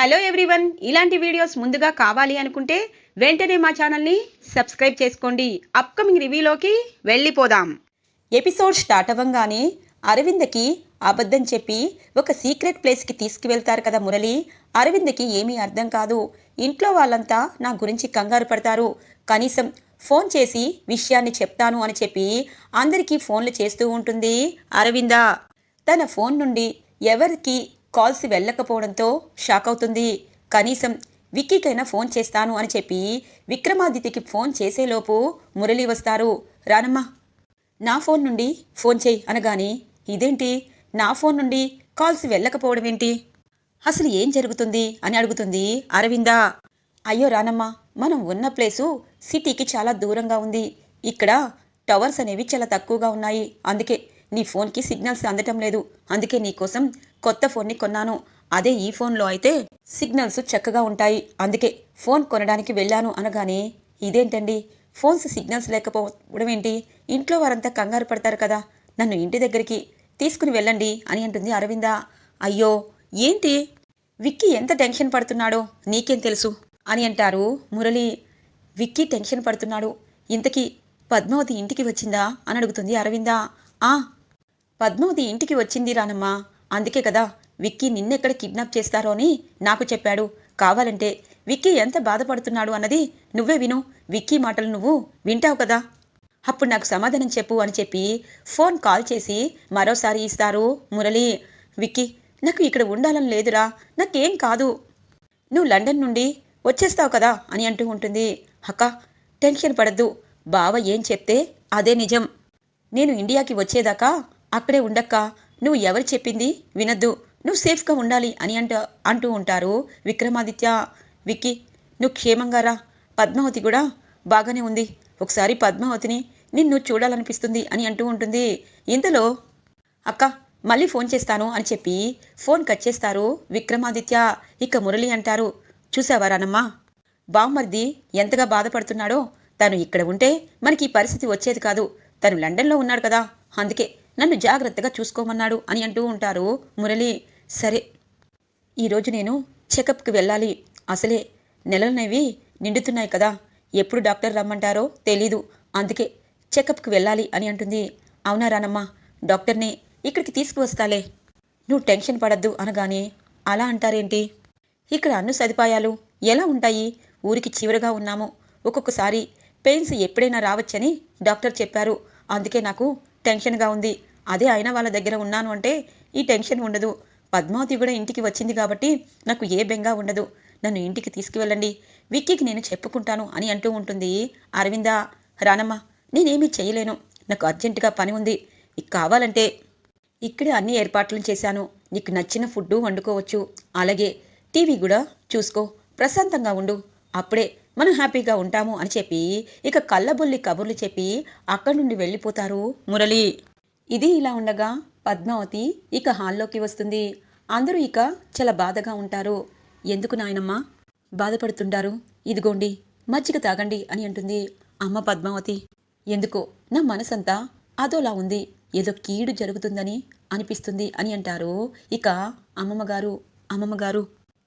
Hello everyone. ఇలాంటి videos ముందుగా కావాలి అనుకుంటే వెంటనే మా ఛానల్ని సబ్స్క్రైబ్ చేసుకోండి. అప్కమింగ్ రివ్యూలోకి వెళ్ళిపోదాం. ఎపిసోడ్ స్టార్ట్ అవ్వంగానే అరవింద్కి అబద్ధం చెప్పి ఒక సీక్రెట్ ప్లేస్కి తీసుకువెళ్తారు కదా మురళి. అరవింద్కి ఏమీ అర్థం కాదు. ఇంట్లో వాళ్ళంతా నా గురించి కంగారు పడతారు. కనీసం ఫోన్ చేసి విషయాన్ని చెప్తాను అని చెప్పి అందరికీ ఫోన్లు చేస్తూ ఉంటుంది అరవింద. తన ఫోన్ నుండి ఎవరికి కాల్స్ వెళ్ళకపోవడంతో షాక్ అవుతుంది. కనీసం విక్కీకైనా ఫోన్ చేస్తాను అని చెప్పి విక్రమాదిత్యకి ఫోన్ చేసేలోపు మురళి వస్తారు. రానమ్మా నా ఫోన్ నుండి ఫోన్ చేయి అనగానే ఇదేంటి? నా ఫోన్ నుండి కాల్స్ వెళ్ళకపోవడం ఏంటి? అసలు ఏం జరుగుతుంది? అని అడుగుతుంది అరవిందా. అయ్యో రానమ్మా మనం ఉన్న ప్లేసు సిటీకి చాలా దూరంగా ఉంది. ఇక్కడ టవర్స్ అనేవి చాలా తక్కువగా ఉన్నాయి. అందుకే నీ ఫోన్కి సిగ్నల్స్ అందటం లేదు. అందుకే నీకోసం కొత్త ఫోన్ని కొన్నాను. అదే ఈ ఫోన్లో అయితే సిగ్నల్స్ చక్కగా ఉంటాయి. అందుకే ఫోన్ కొనడానికి వెళ్ళాను అనగానే ఇదేంటండి? ఫోన్స్ సిగ్నల్స్ లేకపోవడం ఏంటి? ఇంట్లో వారంతా కంగారు పడతారు కదా. నన్ను ఇంటి దగ్గరికి తీసుకుని వెళ్ళండి అని అంటుంది అరవింద. అయ్యో ఏంటి? విక్కీ ఎంత టెన్షన్ పడుతున్నాడో నీకేం తెలుసు? అని అంటారు మురళి. విక్కీ టెన్షన్ పడుతున్నాడు. ఇంతకీ పద్మావతి ఇంటికి వచ్చిందా? అని అడుగుతుంది అరవింద. ఆ పద్మావతి ఇంటికి వచ్చింది రానమ్మా. అందుకే కదా విక్కీ నిన్నెక్కడ కిడ్నాప్ చేస్తారో అని నాకు చెప్పాడు. కావాలంటే విక్కీ ఎంత బాధపడుతున్నాడు అన్నది నువ్వే విను. విక్కీ మాటలు నువ్వు వింటావు కదా. అప్పుడు నాకు సమాధానం చెప్పు అని చెప్పి ఫోన్ కాల్ చేసి మరోసారి ఇస్తారు. మురళి విక్కీ నాకు ఇక్కడ ఉండాలని లేదురా. నాకేం కాదు. నువ్వు లండన్ నుండి వచ్చేస్తావు కదా అని అంటూ ఉంటుంది. అక్క టెన్షన్ పడద్దు. బావ ఏం చెప్తే అదే నిజం. నేను ఇండియాకి వచ్చేదాకా అక్కడే ఉండక్క. నువ్వు ఎవరు చెప్పింది? వినద్దు. నువ్వు సేఫ్గా ఉండాలి అని అంట అంటూ ఉంటారు విక్రమాదిత్య విక్కీ. నువ్వు క్షేమంగా రా. పద్మావతి కూడా బాగానే ఉంది. ఒకసారి పద్మావతిని నిన్ను చూడాలనిపిస్తుంది అని అంటూ ఉంటుంది. ఇంతలో అక్క మళ్ళీ ఫోన్ చేస్తాను అని చెప్పి ఫోన్ కట్ చేస్తారు విక్రమాదిత్య. ఇక మురళి అంటారు చూసావా రానమ్మా? బామ్మర్ది ఎంతగా బాధపడుతున్నాడో. తను ఇక్కడ ఉంటే మనకి ఈ పరిస్థితి వచ్చేది కాదు. తను లండన్లో ఉన్నాడు కదా. అందుకే నన్ను జాగ్రత్తగా చూసుకోమన్నాడు అని అంటూ ఉంటారు మురళి. సరే ఈరోజు నేను చెకప్కి వెళ్ళాలి. అసలే నెలలనేవి నిండుతున్నాయి కదా. ఎప్పుడు డాక్టర్ రమ్మంటారో తెలీదు. అందుకే చెకప్కి వెళ్ళాలి అని అంటుంది. అవునా రానమ్మా డాక్టర్ని ఇక్కడికి తీసుకువస్తాలే. నువ్వు టెన్షన్ పడద్దు అనగానే అలా అంటారేంటి? ఇక్కడ అన్ని సదుపాయాలు ఎలా ఉంటాయి? ఊరికి చివరగా ఉన్నాము. ఒక్కొక్కసారి పెయిన్స్ ఎప్పుడైనా రావచ్చని డాక్టర్ చెప్పారు. అందుకే నాకు టెన్షన్గా ఉంది. అదే అయినా వాళ్ళ దగ్గర ఉన్నాను అంటే ఈ టెన్షన్ ఉండదు. పద్మావతి కూడా ఇంటికి వచ్చింది కాబట్టి నాకు ఏ బెంగ ఉండదు. నన్ను ఇంటికి తీసుకువెళ్ళండి. విక్కీకి నేను చెప్పుకుంటాను అని అంటూ ఉంటుంది. అరవింద రానమ్మా నేనేమీ చేయలేను. నాకు అర్జెంటుగా పని ఉంది. ఇక కావాలంటే ఇక్కడే అన్ని ఏర్పాట్లు చేశాను. నీకు నచ్చిన ఫుడ్ వండుకోవచ్చు. అలాగే టీవీ కూడా చూసుకో. ప్రశాంతంగా ఉండు. అప్పుడే మనం హ్యాపీగా ఉంటాము అని చెప్పి ఇక కళ్ళబొల్లి కబుర్లు చెప్పి అక్కడి నుండి వెళ్ళిపోతారు మురళి. ఇది ఇలా ఉండగా పద్మావతి ఇక హాల్లోకి వస్తుంది. అందరూ ఇక చాలా బాధగా ఉంటారు. ఎందుకు నాయనమ్మా? బాధపడుతుంటారు. ఇదిగోండి మజ్జిగ తాగండి అని అంటుంది అమ్మ పద్మావతి. ఎందుకో? నా మనసంతా అదోలా ఉంది. ఏదో కీడు జరుగుతుందని అనిపిస్తుంది అని అంటారు ఇక అమ్మమ్మగారు. అమ్మమ్మగారు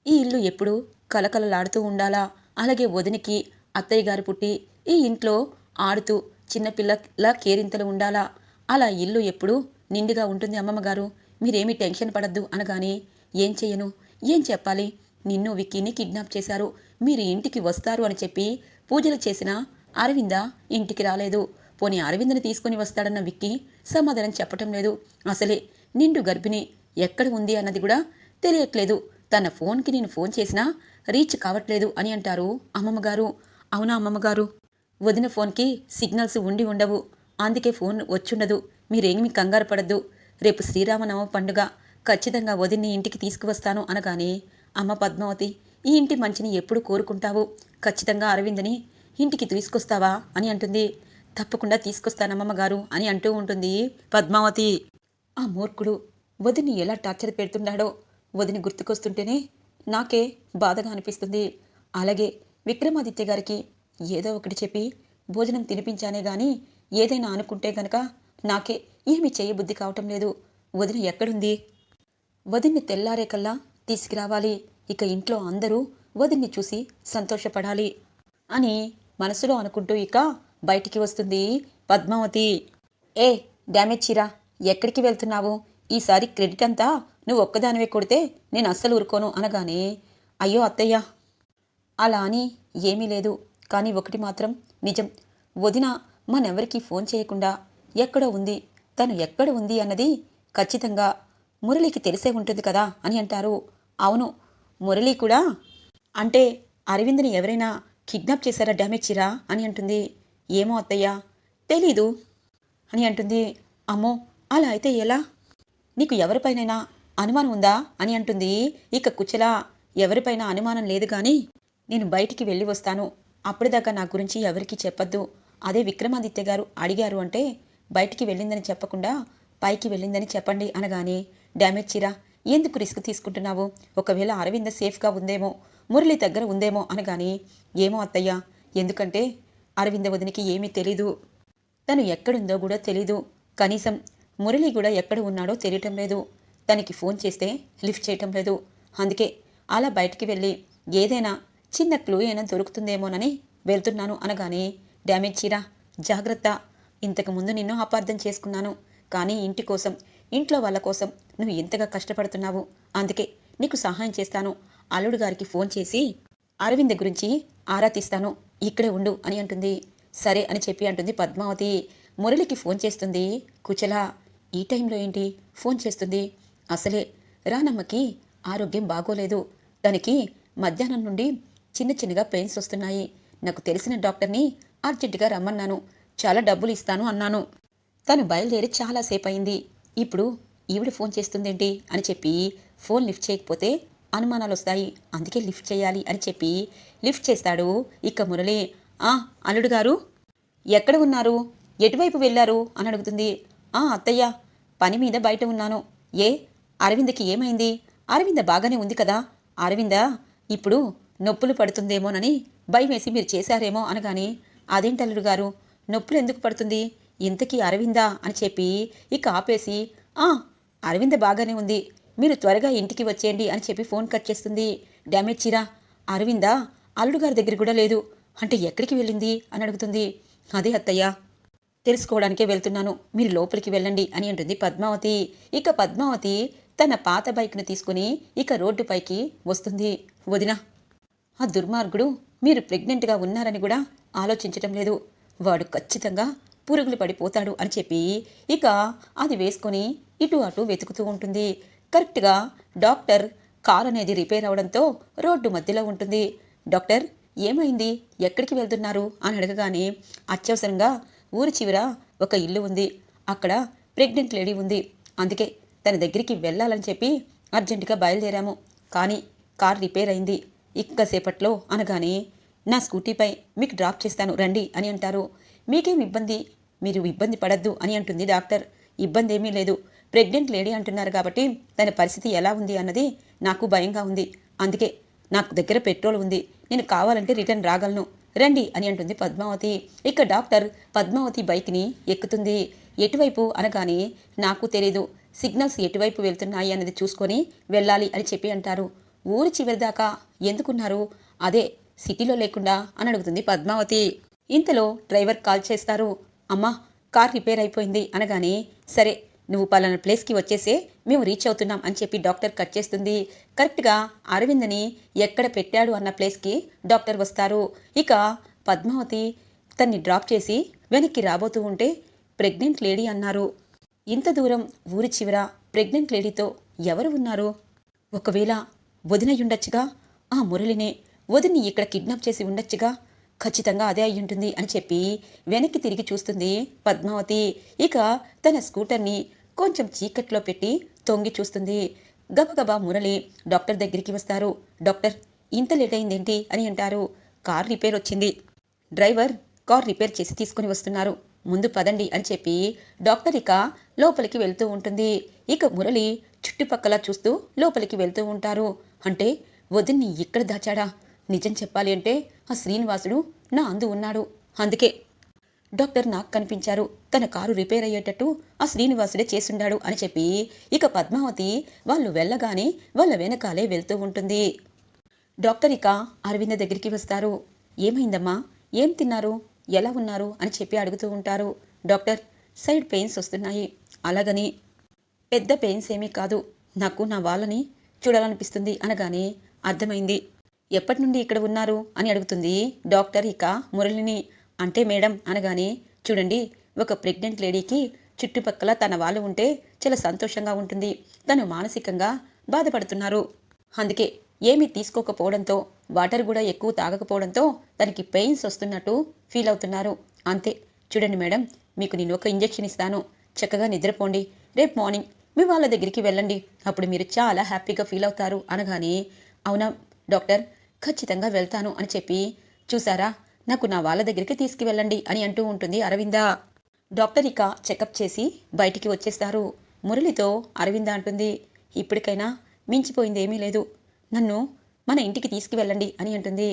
ఈ ఇల్లు ఎప్పుడు కలకలలాడుతూ ఉండాలా? అలాగే వదినికి అత్తయ్య గారు పుట్టి ఈ ఇంట్లో ఆడుతూ చిన్నపిల్లలా కేరింతలు ఉండాలా? అలా ఇల్లు ఎప్పుడు నిండుగా ఉంటుంది అమ్మమ్మగారు. మీరేమీ టెన్షన్ పడద్దు అనగానే ఏం చేయను? ఏం చెప్పాలి? నిన్ను విక్కీని కిడ్నాప్ చేశారు. మీరు ఇంటికి వస్తారు అని చెప్పి పూజలు చేసిన అరవింద ఇంటికి రాలేదు. పోనీ అరవిందని తీసుకుని వస్తాడన్న విక్కీ సమాధానం చెప్పటం లేదు. అసలే నిండు గర్భిణి ఎక్కడ ఉంది అన్నది కూడా తెలియట్లేదు. తన ఫోన్కి నేను ఫోన్ చేసినా రీచ్ కావట్లేదు అని అంటారు అమ్మమ్మగారు. అవునా అమ్మమ్మగారు? వదిన ఫోన్కి సిగ్నల్స్ ఉండి ఉండవు. అందుకే ఫోన్ వచ్చుండదు. మీరేమి కంగారు పడద్దు. రేపు శ్రీరామనవ పండుగ. ఖచ్చితంగా వదిన్ని ఇంటికి తీసుకువస్తాను అనగానే అమ్మ పద్మావతి ఈ ఇంటి మంచిని ఎప్పుడు కోరుకుంటావు? ఖచ్చితంగా అరవిందని ఇంటికి తీసుకొస్తావా? అని అంటుంది. తప్పకుండా తీసుకొస్తానమ్మమ్మగారు అని అంటూ ఉంటుంది పద్మావతి. ఆ మూర్ఖుడు వదిని ఎలా టార్చర్ పెడుతున్నాడో వదిని గుర్తుకొస్తుంటేనే నాకే బాధగా అనిపిస్తుంది. అలాగే విక్రమాదిత్య గారికి ఏదో ఒకటి చెప్పి భోజనం తినిపించానే గాని ఏదైనా అనుకుంటే గనక నాకే ఏమి చేయబుద్ధి కావటం లేదు. వదిన ఎక్కడుంది? వదిన్ని తెల్లారే కల్లా తీసుకురావాలి. ఇక ఇంట్లో అందరూ వదిన్ని చూసి సంతోషపడాలి అని మనసులో అనుకుంటూ ఇక బయటికి వస్తుంది పద్మావతి. ఏ డ్యామేజ్ చీరా ఎక్కడికి వెళ్తున్నావు? ఈసారి క్రెడిట్ అంతా నువ్వు ఒక్కదానివే కొడితే నేను అస్సలు ఊరుకోను అనగానే అయ్యో అత్తయ్య. అలా అని ఏమీ లేదు. కానీ ఒకటి మాత్రం నిజం. వదిన మనెవరికీ ఫోన్ చేయకుండా ఎక్కడ ఉంది. తను ఎక్కడ ఉంది అన్నది ఖచ్చితంగా మురళికి తెలిసే ఉంటుంది కదా అని అంటారు. అవును మురళి కూడా. అంటే అరవింద్ని ఎవరైనా కిడ్నాప్ చేశారా డ్యామేజ్ చిరా అని అంటుంది. ఏమో అత్తయ్య తెలీదు అని అంటుంది. అమ్మో అలా అయితే ఎలా? నీకు ఎవరిపైనైనా అనుమానం ఉందా? అని అంటుంది. ఇక కుచల ఎవరిపైన అనుమానం లేదు కానీ నేను బయటికి వెళ్ళి వస్తాను. అప్పటిదాకా నా గురించి ఎవరికీ చెప్పొద్దు. అదే విక్రమాదిత్య గారు అడిగారు అంటే బయటికి వెళ్ళిందని చెప్పకుండా పైకి వెళ్ళిందని చెప్పండి అనగానే డ్యామేజ్ చీరా ఎందుకు రిస్క్ తీసుకుంటున్నావు? ఒకవేళ అరవింద సేఫ్గా ఉందేమో మురళి దగ్గర ఉందేమో అనగాని ఏమో అత్తయ్య ఎందుకంటే అరవింద వదినికి ఏమీ తెలీదు. తను ఎక్కడుందో కూడా తెలీదు. కనీసం మురళి కూడా ఎక్కడ ఉన్నాడో తెలియటం లేదు. తనకి ఫోన్ చేస్తే లిఫ్ట్ చేయటం లేదు. అందుకే అలా బయటికి వెళ్ళి ఏదైనా చిన్న క్లూ అయినా దొరుకుతుందేమోనని వెళ్తున్నాను అనగానే డ్యామేజ్ చీరా జాగ్రత్త. ఇంతకు ముందు నిన్ను అపార్థం చేసుకున్నాను. కానీ ఇంటి కోసం ఇంట్లో వాళ్ళ కోసం నువ్వు ఎంతగా కష్టపడుతున్నావు. అందుకే నీకు సహాయం చేస్తాను. అల్లుడు గారికి ఫోన్ చేసి అరవింద్ గురించి ఆరా తీస్తాను. ఇక్కడే ఉండు అని అంటుంది. సరే అని చెప్పి అంటుంది పద్మావతి. మురళికి ఫోన్ చేస్తుంది కుచల ఈ టైంలో ఏంటి? ఫోన్ చేస్తుంది. అసలే రానమ్మకి ఆరోగ్యం బాగోలేదు. తనకి మధ్యాహ్నం నుండి చిన్న చిన్నగా పెయిన్స్ వస్తున్నాయి. నాకు తెలిసిన డాక్టర్ని అర్జెంటుగా రమ్మన్నాను. చాలా డబ్బులు ఇస్తాను అన్నాను. తను బయలుదేరి చాలాసేపు అయింది ఇప్పుడు ఈవిడ ఫోన్ చేస్తుందేంటి? అని చెప్పి ఫోన్ లిఫ్ట్ చేయకపోతే అనుమానాలు వస్తాయి అందుకే లిఫ్ట్ చేయాలి అని చెప్పి లిఫ్ట్ చేస్తాడు ఇక మురళి. ఆ అల్లుడు గారు? ఎక్కడ ఉన్నారు? ఎటువైపు వెళ్ళారు? అని అడుగుతుంది. ఆ అత్తయ్య. పని మీద బయట ఉన్నాను. ఏ? అరవిందకి ఏమైంది? అరవింద బాగానే ఉంది కదా? అరవింద ఇప్పుడు నొప్పులు పడుతుందేమోనని భయమేసి మీరు చేశారేమో అనగాని అదేంటల్లుడు గారు? నొప్పులు ఎందుకు పడుతుంది? ఇంతకీ అరవిందా? అని చెప్పి ఇక ఆపేసి ఆ అరవింద బాగానే ఉంది. మీరు త్వరగా ఇంటికి వచ్చేయండి అని చెప్పి ఫోన్ కట్ చేస్తుంది. డ్యామేజ్ చీరా. అరవిందా అల్లుడు గారి దగ్గర కూడా లేదు. అంటే ఎక్కడికి వెళ్ళింది? అని అడుగుతుంది. అదే అత్తయ్య తెలుసుకోవడానికే వెళ్తున్నాను. మీరు లోపలికి వెళ్ళండి అని అంటుంది పద్మావతి. ఇక పద్మావతి తన పాత బైక్ను తీసుకుని ఇక రోడ్డుపైకి వస్తుంది. వదిన ఆ దుర్మార్గుడు మీరు ప్రెగ్నెంట్గా ఉన్నారని కూడా ఆలోచించటం లేదు. వాడు ఖచ్చితంగా పురుగులు పడిపోతాడు అని చెప్పి ఇక అది వేసుకొని ఇటు అటు వెతుకుతూ ఉంటుంది. కరెక్ట్గా డాక్టర్ కార్ అనేది రిపేర్ అవడంతో రోడ్డు మధ్యలో ఉంటుంది. డాక్టర్ ఏమైంది? ఎక్కడికి వెళ్తున్నారు? అని అడగగానే అత్యవసరంగా ఊరి చివర ఒక ఇల్లు ఉంది. అక్కడ ప్రెగ్నెంట్ లేడీ ఉంది. అందుకే తన దగ్గరికి వెళ్ళాలని చెప్పి అర్జెంటుగా బయలుదేరాము. కానీ కార్ రిపేర్ అయింది. ఇక్కసేపట్లో అనగానే నా స్కూటీపై మీకు డ్రాప్ చేస్తాను. రండి అని అంటారు. మీకేం ఇబ్బంది? మీరు ఇబ్బంది పడద్దు అని అంటుంది డాక్టర్. ఇబ్బంది ఏమీ లేదు. ప్రెగ్నెంట్ లేడీ అంటున్నారు కాబట్టి తన పరిస్థితి ఎలా ఉంది అన్నది నాకు భయంగా ఉంది. అందుకే నాకు దగ్గర పెట్రోల్ ఉంది. నేను కావాలంటే రిటర్న్ రాగలను. రండి అని అంటుంది పద్మావతి. ఇక డాక్టర్ పద్మావతి బైక్ని ఎక్కుతుంది. ఎటువైపు అనగానే నాకు తెలీదు. సిగ్నల్స్ ఎటువైపు వెళ్తున్నాయి అన్నది చూసుకొని వెళ్ళాలి అని చెప్పి అంటారు. ఊరి చివరి దాకా ఎందుకున్నారు? అదే సిటీలో లేకుండా అని అడుగుతుంది పద్మావతి. ఇంతలో డ్రైవర్ కాల్ చేస్తారు. అమ్మా కార్ రిపేర్ అయిపోయింది అనగానే సరే నువ్వు పలానా ప్లేస్కి వచ్చేసే మేము రీచ్ అవుతున్నాం అని చెప్పి డాక్టర్ కట్ చేస్తుంది. కరెక్ట్గా అరవిందని ఎక్కడ పెట్టాడు అన్న ప్లేస్కి డాక్టర్ వస్తారు. ఇక పద్మావతి తన్ని డ్రాప్ చేసి వెనక్కి రాబోతూ ఉంటే ప్రెగ్నెంట్ లేడీ అన్నారు. ఇంత దూరం ఊరి చివర ప్రెగ్నెంట్ లేడీతో ఎవరు ఉన్నారు? ఒకవేళ వదినయ్యుండొచ్చుగా ఆ మురళినే వదిని ఇక్కడ కిడ్నాప్ చేసి ఉండొచ్చుగా ఖచ్చితంగా అదే అయి ఉంటుంది అని చెప్పి వెనక్కి తిరిగి చూస్తుంది పద్మావతి. ఇక తన స్కూటర్ని కొంచెం చీకట్లో పెట్టి తొంగి చూస్తుంది. గబగబా మురళి డాక్టర్ దగ్గరికి వస్తారు. డాక్టర్ ఇంత లేట్ అయిందేంటి? అని అంటారు. కార్ రిపేర్ వచ్చింది. డ్రైవర్ కార్ రిపేర్ చేసి తీసుకుని వస్తున్నారు. ముందు పదండి అని చెప్పి డాక్టర్ ఇక లోపలికి వెళ్తూ ఉంటుంది. ఇక మురళి చుట్టుపక్కల చూస్తూ లోపలికి వెళ్తూ ఉంటారు. అంటే వదిన్ని ఇక్కడ దాచాడా? నిజం చెప్పాలి అంటే ఆ శ్రీనివాసుడు నా అందు ఉన్నాడు. అందుకే డాక్టర్ నాకు కనిపించారు. తన కారు రిపేర్ అయ్యేటట్టు ఆ శ్రీనివాసుడే చేసుండాడు అని చెప్పి ఇక పద్మావతి వాళ్ళు వెళ్ళగానే వాళ్ళ వెనకాలే వెళ్తూ ఉంటుంది. డాక్టర్ ఇక అరవింద దగ్గరికి వస్తారు. ఏమైందమ్మా? ఏం తిన్నారు? ఎలా ఉన్నారు? అని చెప్పి అడుగుతూ ఉంటారు. డాక్టర్ సైడ్ పెయిన్స్ వస్తున్నాయి. అలాగని పెద్ద పెయిన్స్ ఏమీ కాదు. నాకు నా వాళ్ళని చూడాలనిపిస్తుంది అనగానే అర్థమైంది. ఎప్పటి నుండి ఇక్కడ ఉన్నారు అని అడుగుతుంది డాక్టర్ ఇక మురళిని. అంటే మేడం అనగానే చూడండి ఒక ప్రెగ్నెంట్ లేడీకి చుట్టుపక్కల తన వాళ్ళు ఉంటే చాలా సంతోషంగా ఉంటుంది. తను మానసికంగా బాధపడుతున్నారు. అందుకే ఏమీ తీసుకోకపోవడంతో వాటర్ కూడా ఎక్కువ తాగకపోవడంతో తనకి పెయిన్స్ వస్తున్నట్టు ఫీల్ అవుతున్నారు. అంతే. చూడండి మేడం మీకు నేను ఒక ఇంజెక్షన్ ఇస్తాను. చక్కగా నిద్రపోండి. రేపు మార్నింగ్ మీ వాళ్ళ దగ్గరికి వెళ్ళండి. అప్పుడు మీరు చాలా హ్యాపీగా ఫీల్ అవుతారు అనగానే అవునా డాక్టర్? ఖచ్చితంగా వెళ్తాను అని చెప్పి. చూసారా నాకు నా వాళ్ళ దగ్గరికి తీసుకువెళ్ళండి అని అంటూ ఉంటుంది అరవింద. డాక్టర్ ఇక చెకప్ చేసి బయటికి వచ్చేస్తారు. మురళితో అరవింద అంటుంది ఇప్పటికైనా మించిపోయింది ఏమీ లేదు. నన్ను మన ఇంటికి తీసుకువెళ్ళండి అని అంటుంది.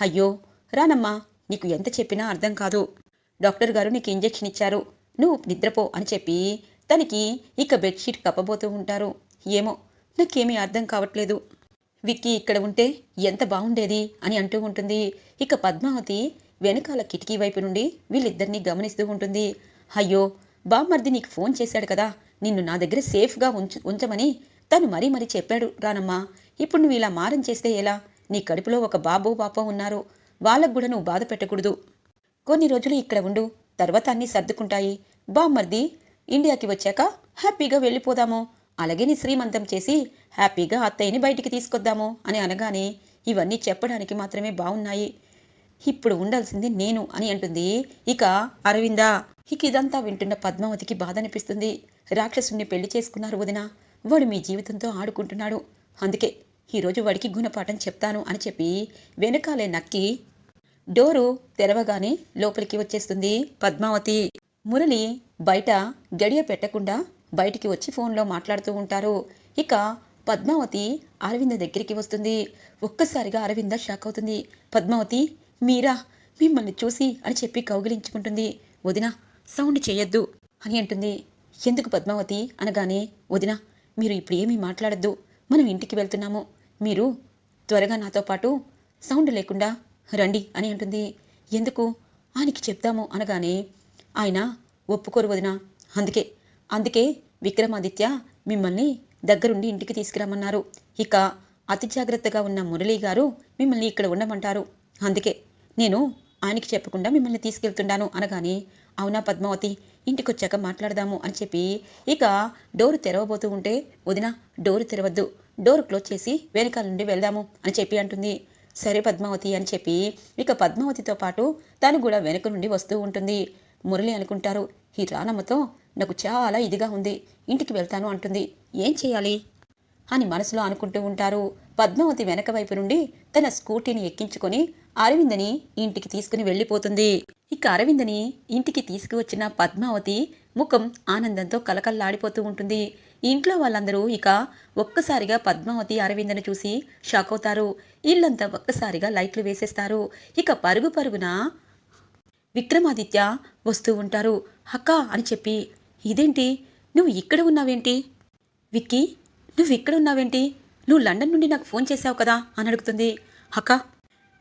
అయ్యో రానమ్మా నీకు ఎంత చెప్పినా అర్థం కాదు. డాక్టర్ గారు నీకు ఇంజెక్షన్ ఇచ్చారు. నువ్వు నిద్రపో అని చెప్పి తనకి ఇక బెడ్షీట్ కప్పబోతూ ఉంటారు. ఏమో నాకేమీ అర్థం కావట్లేదు. విక్కీ ఇక్కడ ఉంటే ఎంత బాగుండేది అని అంటూ ఉంటుంది. ఇక పద్మావతి వెనకాల కిటికీ వైపు నుండి వీళ్ళిద్దరినీ గమనిస్తూ ఉంటుంది. అయ్యో బామ్మర్ది నీకు ఫోన్ చేశాడు కదా నిన్ను నా దగ్గర సేఫ్గా ఉంచు ఉంచమని తను మరీ మరీ చెప్పాడు. రానమ్మా ఇప్పుడు నువ్వు ఇలా మారం చేస్తే ఎలా? నీ కడుపులో ఒక బాబు పాప ఉన్నారు. వాళ్ళకు కూడా నువ్వు బాధ పెట్టకూడదు. కొన్ని రోజులు ఇక్కడ ఉండు తర్వాత అన్నీ సర్దుకుంటాయి. బామ్మర్ది ఇండియాకి వచ్చాక హ్యాపీగా వెళ్ళిపోదాము. అలాగే నీ శ్రీమంతం చేసి హ్యాపీగా అత్తయ్యని బయటికి తీసుకొద్దాము అని అనగానే ఇవన్నీ చెప్పడానికి మాత్రమే బాగున్నాయి ఇప్పుడు ఉండాల్సింది నేను అని అంటుంది. ఇక అరవిందా. ఇక ఇదంతా వింటున్న పద్మావతికి బాధ అనిపిస్తుంది రాక్షసుణ్ణి పెళ్ళి చేసుకున్నారు వదిన. వాడు మీ జీవితంతో ఆడుకుంటున్నాడు. అందుకే ఈరోజు వాడికి గుణపాఠం చెప్తాను అని చెప్పి వెనకాలే నక్కి డోరు తెరవగానే లోపలికి వచ్చేస్తుంది పద్మావతి. మురళి బయట గడియ పెట్టకుండా బయటికి వచ్చి ఫోన్లో మాట్లాడుతూ ఉంటారు. ఇక పద్మావతి అరవింద దగ్గరికి వస్తుంది. ఒక్కసారిగా అరవింద షాక్ అవుతుంది. పద్మావతి మీరా మిమ్మల్ని చూసి అని చెప్పి కౌగిలించుకుంటుంది. వదిన సౌండ్ చేయొద్దు అని అంటుంది. ఎందుకు పద్మావతి అనగానే వదిన మీరు ఇప్పుడు ఏమీ మాట్లాడద్దు. మనం ఇంటికి వెళ్తున్నాము. మీరు త్వరగా నాతో పాటు సౌండ్ లేకుండా రండి అని అంటుంది. ఎందుకు? ఆయనకి చెప్తాము అనగానే ఆయన ఒప్పుకోరు వదిన. అందుకే అందుకే విక్రమాదిత్య మిమ్మల్ని దగ్గరుండి ఇంటికి తీసుకురామన్నారు ఇక అతి జాగ్రత్తగా ఉన్న మురళీ గారు మిమ్మల్ని ఇక్కడ ఉండమంటారు. అందుకే నేను ఆయనకి చెప్పకుండా మిమ్మల్ని తీసుకెళ్తున్నాను అనగానే అవునా పద్మావతి ఇంటికొచ్చాక మాట్లాడదాము అని చెప్పి ఇక డోరు తెరవబోతూ ఉంటే వదిన డోరు తెరవద్దు. డోర్ క్లోజ్ చేసి వెనకాల నుండి వెళ్దాము అని చెప్పి అంటుంది. సరే పద్మావతి అని చెప్పి ఇక పద్మావతితో పాటు తను కూడా వెనక నుండి వస్తూ ఉంటుంది. మురళి అనుకుంటారు ఈ రానమ్మతో నాకు చాలా ఇదిగా ఉంది. ఇంటికి వెళ్తాను అంటుంది. ఏం చేయాలి? అని మనసులో అనుకుంటూ ఉంటారు. పద్మావతి వెనక వైపు నుండి తన స్కూటీని ఎక్కించుకొని అరవిందని ఇంటికి తీసుకుని వెళ్ళిపోతుంది. ఇక అరవిందని ఇంటికి తీసుకువచ్చిన పద్మావతి ముఖం ఆనందంతో కలకల్లాడిపోతూ ఉంటుంది. ఇంట్లో వాళ్ళందరూ ఇక ఒక్కసారిగా పద్మావతి అరవిందను చూసి షాక్ అవుతారు. ఇల్లంతా ఒక్కసారిగా లైట్లు వేసేస్తారు. ఇక పరుగు పరుగున విక్రమాదిత్య వస్తూ ఉంటారు. అక్క అని చెప్పి ఇదేంటి? నువ్వు ఇక్కడ ఉన్నావేంటి? విక్కీ నువ్వు ఇక్కడ ఉన్నావేంటి? నువ్వు లండన్ నుండి నాకు ఫోన్ చేశావు కదా? అని అడుగుతుంది. అక్క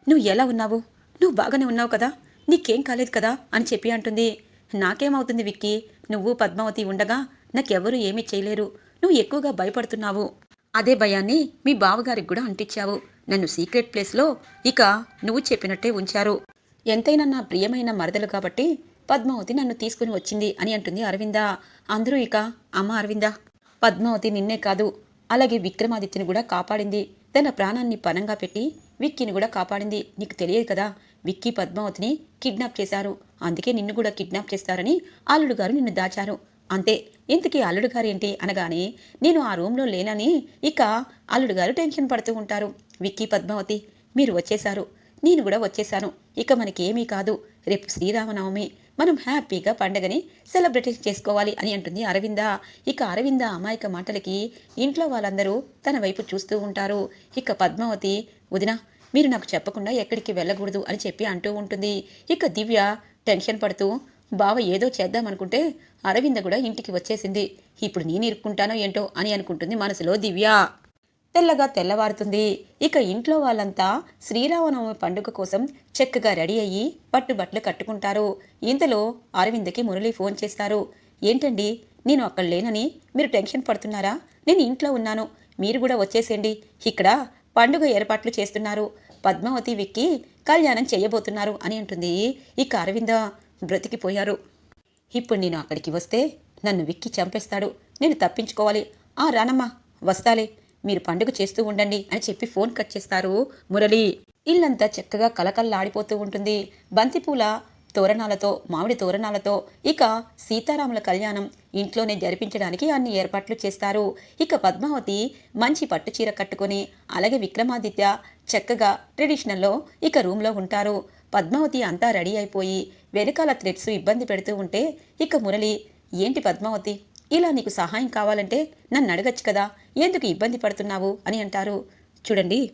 నువ్వు ఎలా ఉన్నావు? నువ్వు బాగానే ఉన్నావు కదా? నీకేం కాలేదు కదా? అని చెప్పి అంటుంది. నాకేమవుతుంది విక్కీ? నువ్వు పద్మావతి ఉండగా నాకెవరూ ఏమీ చేయలేరు. నువ్వు ఎక్కువగా భయపడుతున్నావు. అదే భయాన్ని మీ బావగారికి కూడా అంటించావు. నన్ను సీక్రెట్ ప్లేస్లో ఇక నువ్వు చెప్పినట్టే ఉంచారు. ఎంతైనా నా ప్రియమైన మరదలు కాబట్టి పద్మావతి నన్ను తీసుకుని వచ్చింది అని అంటుంది అరవింద. అందరూ ఇక అమ్మ అరవింద పద్మావతి నిన్నే కాదు అలాగే విక్రమాదిత్యని కూడా కాపాడింది. తన ప్రాణాన్ని పనంగా పెట్టి విక్కీని కూడా కాపాడింది. నీకు తెలియదు కదా విక్కీ పద్మావతిని కిడ్నాప్ చేశారు. అందుకే నిన్ను కూడా కిడ్నాప్ చేస్తారని అల్లుడు గారు నిన్ను దాచారు. అంతే ఇంతకీ అల్లుడు గారు ఏంటి అనగానే నేను ఆ రూమ్లో లేనని ఇక అల్లుడు గారు టెన్షన్ పడుతూ ఉంటారు. విక్కీ పద్మావతి మీరు వచ్చేశారు. నేను కూడా వచ్చేసాను ఇక మనకేమీ కాదు. రేపు శ్రీరామనవమి. మనం హ్యాపీగా పండగని సెలబ్రేట్ చేసుకోవాలి అని అంటుంది అరవింద. ఇక అరవింద అమాయక మాటలకి ఇంట్లో వాళ్ళందరూ తన వైపు చూస్తూ ఉంటారు. ఇక పద్మావతి వదిన మీరు నాకు చెప్పకుండా ఎక్కడికి వెళ్ళకూడదు అని చెప్పి అంటూ ఉంటుంది. ఇక దివ్య టెన్షన్ పడుతూ బావ ఏదో చేద్దామనుకుంటే అరవింద కూడా ఇంటికి వచ్చేసింది. ఇప్పుడు నేను ఇరుక్కుంటానో ఏంటో అని అనుకుంటుంది మనసులో దివ్య. తెల్లగా తెల్లవారుతుంది. ఇక ఇంట్లో వాళ్ళంతా శ్రీరామనవమి పండుగ కోసం చక్కగా రెడీ అయ్యి పట్టుబట్టలు కట్టుకుంటారు. ఇంతలో అరవింద్కి మురళి ఫోన్ చేస్తారు. ఏంటండి నేను అక్కడ లేనని మీరు టెన్షన్ పడుతున్నారా? నేను ఇంట్లో ఉన్నాను. మీరు కూడా వచ్చేసేయండి. ఇక్కడ పండుగ ఏర్పాట్లు చేస్తున్నారు. పద్మావతి విక్కి కళ్యాణం చేయబోతున్నారు అని అంటుంది. ఇక అరవింద బ్రతికిపోయారు. ఇప్పుడు నేను అక్కడికి వస్తే నన్ను విక్కి చంపేస్తాడు. నేను తప్పించుకోవాలి. ఆ రానమ్మా వస్తాలే. మీరు పండుగ చేస్తూ ఉండండి అని చెప్పి ఫోన్ కట్ చేస్తారు మురళి. ఇల్లంతా చక్కగా కలకల్లాడిపోతూ ఉంటుంది. బంతిపూల తోరణాలతో మామిడి తోరణాలతో ఇక సీతారాముల కళ్యాణం ఇంట్లోనే జరిపించడానికి అన్ని ఏర్పాట్లు చేస్తారు. ఇక పద్మావతి మంచి పట్టు చీర కట్టుకొని అలాగే విక్రమాదిత్య చక్కగా ట్రెడిషనల్లో ఇక రూమ్లో ఉంటారు. పద్మావతి అంతా రెడీ అయిపోయి వెనకాల థ్రెడ్స్ ఇబ్బంది పెడుతూ ఉంటే ఇక మురళి ఏంటి పద్మావతి? ఇలా నీకు సహాయం కావాలంటే నన్ను అడగచ్చు కదా. ఎందుకు ఇబ్బంది పడుతున్నావు? అని అంటారు. చూడండి.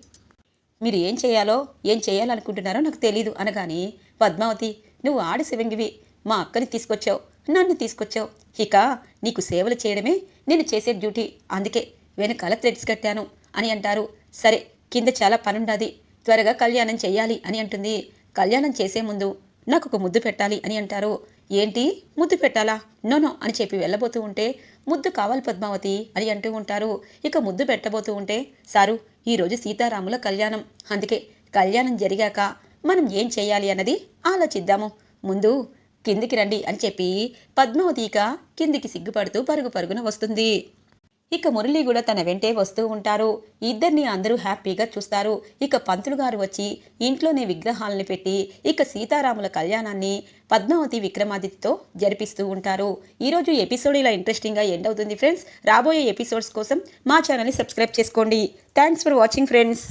మీరు ఏం చేయాలో ఏం చేయాలనుకుంటున్నారో నాకు తెలీదు అనగాని పద్మావతి నువ్వు ఆడ శివంగివి. మా అక్కని తీసుకొచ్చావు. నన్ను తీసుకొచ్చావు. ఇక నీకు సేవలు చేయడమే నేను చేసే డ్యూటీ. అందుకే వెనకాల థ్రెడ్స్ కట్టాను అని అంటారు. సరే కింద చాలా పనుండాది. త్వరగా కళ్యాణం చేయాలి అని అంటుంది. కళ్యాణం చేసే ముందు నాకు ఒక ముద్దు పెట్టాలి అని అంటారు. ఏంటి? ముద్దు పెట్టాలా? నోనో అని చెప్పి వెళ్ళబోతూ ఉంటే ముద్దు కావాలి పద్మావతి అని అంటూ ఉంటారు. ఇక ముద్దు పెట్టబోతూ ఉంటే సారు ఈరోజు సీతారాముల కళ్యాణం. అందుకే కళ్యాణం జరిగాక మనం ఏం చేయాలి అన్నది ఆలోచిద్దాము. ముందు కిందికి రండి అని చెప్పి పద్మావతి ఇక కిందికి సిగ్గుపడుతూ పరుగు పరుగున వస్తుంది. ఇక మురళి కూడా తన వెంటే వస్తూ ఉంటారు. ఇద్దరిని అందరూ హ్యాపీగా చూస్తారు. ఇక పంతులు గారు వచ్చి ఇంట్లోనే విగ్రహాలను పెట్టి ఇక సీతారాముల కళ్యాణాన్ని పద్మావతి విక్రమాదిత్యతో జరిపిస్తూ ఉంటారు. ఈరోజు ఎపిసోడ్ ఇలా ఇంట్రెస్టింగ్గా ఎండ్ అవుతుంది ఫ్రెండ్స్. రాబోయే ఎపిసోడ్స్ కోసం మా ఛానల్ని సబ్స్క్రైబ్ చేసుకోండి. Thanks for watching friends.